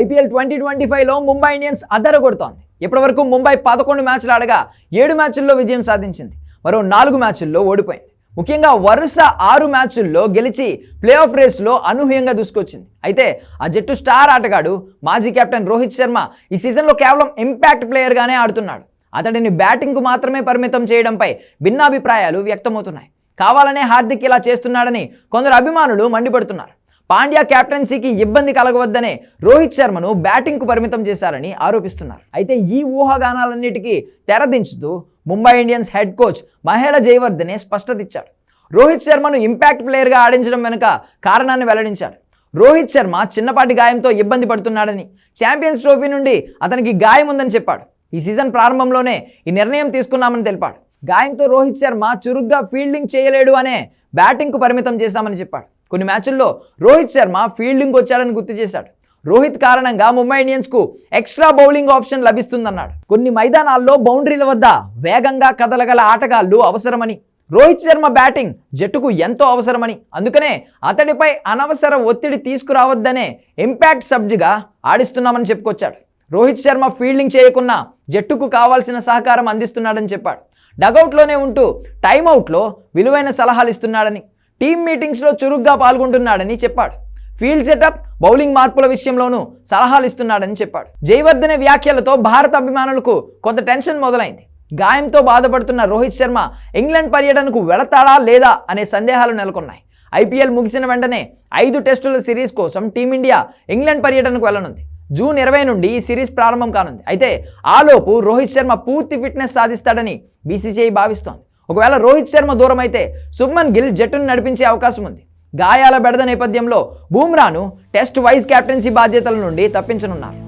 IPL twenty twenty ఫైవ్లో Mumbai Indians అదరగొడుతోంది. ఇప్పటివరకు ముంబై పదకొండు మ్యాచ్లు ఆడగా ఏడు మ్యాచ్ల్లో విజయం సాధించింది. మరో నాలుగు మ్యాచ్ల్లో ఓడిపోయింది. ముఖ్యంగా వరుస ఆరు మ్యాచ్ల్లో గెలిచి ప్లే ఆఫ్ రేస్లో అనూహ్యంగా దూసుకొచ్చింది. అయితే ఆ జట్టు స్టార్ ఆటగాడు మాజీ కెప్టెన్ రోహిత్ శర్మ ఈ సీజన్లో కేవలం ఇంపాక్ట్ ప్లేయర్గానే ఆడుతున్నాడు. అతడిని బ్యాటింగ్కు మాత్రమే పరిమితం చేయడంపై భిన్నాభిప్రాయాలు వ్యక్తమవుతున్నాయి. కావాలనే హార్దిక్ ఇలా చేస్తున్నాడని కొందరు అభిమానులు మండిపడుతున్నారు. పాండ్యా కెప్టెన్సీకి ఇబ్బంది కలగవద్దనే రోహిత్ శర్మను బ్యాటింగ్కు పరిమితం చేశారని ఆరోపిస్తున్నారు. అయితే ఈ ఊహాగానాలన్నిటికీ తెరదించుతూ Mumbai Indians head coach Mahela Jayawardene స్పష్టత ఇచ్చాడు రోహిత్ శర్మను ఇంపాక్ట్ ప్లేయర్గా ఆడించడం వెనుక కారణాన్ని వెల్లడించాడు. రోహిత్ శర్మ చిన్నపాటి గాయంతో ఇబ్బంది పడుతున్నాడని ఛాంపియన్స్ ట్రోఫీ నుండి అతనికి గాయం ఉందని చెప్పాడు. ఈ సీజన్ ప్రారంభంలోనే ఈ నిర్ణయం తీసుకున్నామని తెలిపాడు. గాయంతో రోహిత్ శర్మ చురుగ్గా ఫీల్డింగ్ చేయలేడు అనే బ్యాటింగ్కు పరిమితం చేశామని చెప్పాడు. కొన్ని మ్యాచ్ల్లో రోహిత్ శర్మ ఫీల్డింగ్ వచ్చాడని గుర్తు చేశాడు. రోహిత్ కారణంగా ముంబై ఇండియన్స్కు ఎక్స్ట్రా బౌలింగ్ ఆప్షన్ లభిస్తుందన్నాడు. కొన్ని మైదానాల్లో బౌండరీల వద్ద వేగంగా కదలగల ఆటగాళ్ళు అవసరమని రోహిత్ శర్మ బ్యాటింగ్ జట్టుకు ఎంతో అవసరమని అందుకనే అతడిపై అనవసర ఒత్తిడి తీసుకురావద్దనే ఇంపాక్ట్ సబ్జుగా ఆడిస్తున్నామని చెప్పుకొచ్చాడు. రోహిత్ శర్మ ఫీల్డింగ్ చేయకున్నా జట్టుకు కావాల్సిన సహకారం అందిస్తున్నాడని చెప్పాడు. డగౌట్లోనే ఉంటూ టైమౌట్లో విలువైన సలహాలు ఇస్తున్నాడని టీమ్ మీటింగ్స్లో చురుగ్గా పాల్గొంటున్నాడని చెప్పాడు. ఫీల్డ్ సెటప్ బౌలింగ్ మార్పుల విషయంలోనూ సలహాలు ఇస్తున్నాడని చెప్పాడు. జయవర్ధనే వ్యాఖ్యలతో భారత అభిమానులకు కొంత టెన్షన్ మొదలైంది. గాయంతో బాధపడుతున్న రోహిత్ శర్మ ఇంగ్లాండ్ పర్యటనకు వెళతాడా లేదా అనే సందేహాలు నెలకొన్నాయి. ఐపీఎల్ ముగిసిన వెంటనే ఐదు టెస్టుల సిరీస్ కోసం టీమిండియా ఇంగ్లాండ్ పర్యటనకు వెళ్ళనుంది. జూన్ ఇరవై నుండి ఈ సిరీస్ ప్రారంభం కానుంది. అయితే ఆలోపు రోహిత్ శర్మ పూర్తి ఫిట్నెస్ సాధిస్తాడని బీసీసీఐ భావిస్తోంది. ఒకవేళ రోహిత్ శర్మ దూరం అయితే శుభ్మన్ గిల్ జట్టును నడిపించే అవకాశం ఉంది. గాయాల బెడద నేపథ్యంలో బూమ్రాను టెస్ట్ వైస్ కెప్టెన్సీ బాధ్యతల నుండి తప్పించనున్నారు.